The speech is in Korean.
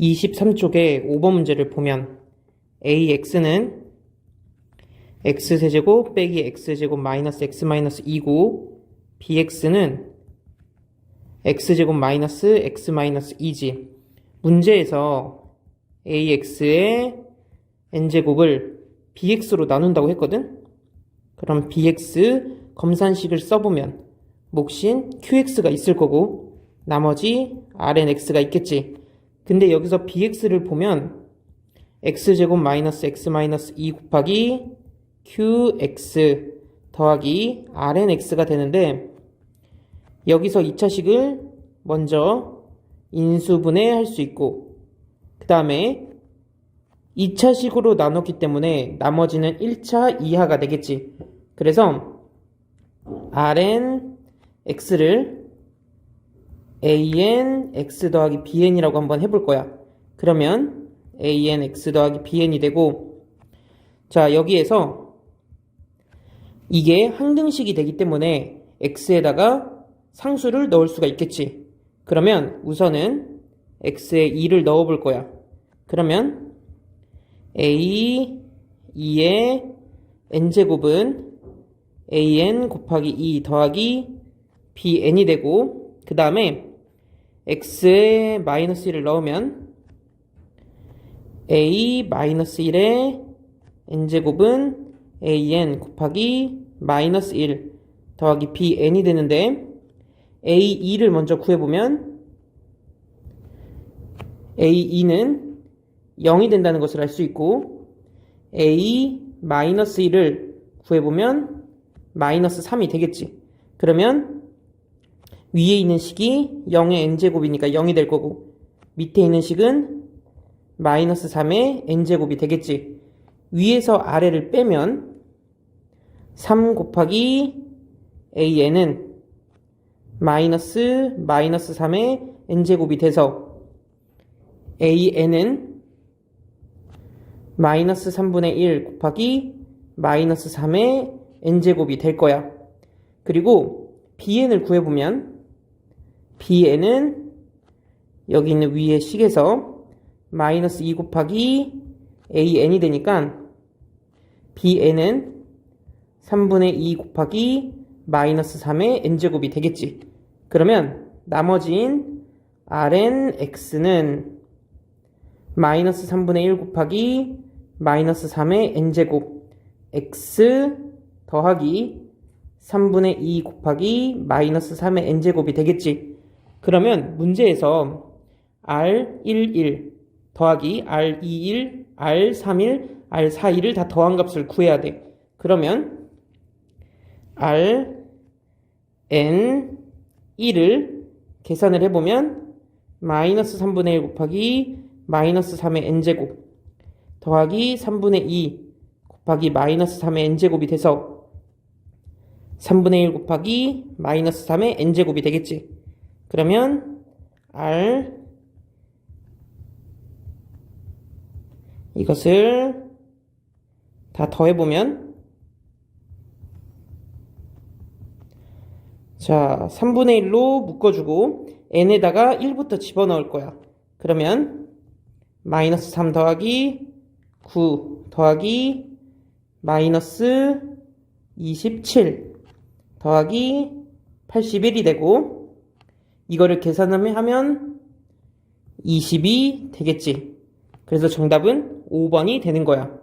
23쪽에 5번 문제를 보면 AX는 X세제곱 빼기 X제곱 마이너스 X 마이너스 2고 BX는 X제곱 마이너스 X 마이너스 2지. 문제에서 AX의 N제곱을 BX로 나눈다고 했거든? 그럼 BX 검산식을 써보면 몫인 QX가 있을 거고 나머지 RNX가 있겠지. 근데 여기서 BX를 보면 X제곱 마이너스 X 마이너스 2 곱하기 QX 더하기 RNX가 되는데 여기서 2차식을 먼저 인수분해 할 수 있고 그 다음에 2차식으로 나눴기 때문에 나머지는 1차 이하가 되겠지. 그래서 Rn X를 AN X 더하기 BN이라고 한번 해볼 거야. 그러면 AN X 더하기 BN이 되고 자 여기에서 이게 항등식이 되기 때문에 X에다가 상수를 넣을 수가 있겠지. 그러면 우선은 X에 2를 넣어 볼 거야. 그러면 A 2의 n제곱은 an 곱하기 2 더하기 bn이 되고 그 다음에 x에 마이너스 1을 넣으면 a 마이너스 1의 n제곱은 an 곱하기 마이너스 1 더하기 bn이 되는데 a2를 먼저 구해보면 a2는 0이 된다는 것을 알 수 있고 a 마이너스 1을 구해보면 마이너스 3이 되겠지. 그러면 위에 있는 식이 0의 n제곱이니까 0이 될 거고 밑에 있는 식은 마이너스 3의 n제곱이 되겠지. 위에서 아래를 빼면 3 곱하기 an은 마이너스 마이너스 3의 n제곱이 돼서 an은 마이너스 3분의 1 곱하기 마이너스 3의 n제곱이 될 거야. 그리고 bn을 구해보면 bn은 여기 있는 위의 식에서 마이너스 2 곱하기 an이 되니까 bn은 3분의 2 곱하기 마이너스 3의 n제곱이 되겠지. 그러면 나머지인 rnx는 마이너스 3분의 1 곱하기 마이너스 3의 n제곱 x 더하기 3분의 2 곱하기 마이너스 3의 n제곱이 되겠지. 그러면 문제에서 r11 더하기 r21, r31, r42를 다 더한 값을 구해야 돼. 그러면 r n 1을 계산을 해보면 마이너스 3분의 1 곱하기 마이너스 3의 n제곱 더하기 3분의 2 곱하기 마이너스 3의 n제곱이 돼서 3분의 1 곱하기 마이너스 3의 n제곱이 되겠지. 그러면 r 이것을 다 더해보면 자 3분의 1로 묶어주고 n에다가 1부터 집어넣을 거야. 그러면 마이너스 3 더하기 9 더하기 마이너스 27 더하기 81이 되고 이거를 계산하면 20이 되겠지. 그래서 정답은 5번이 되는 거야.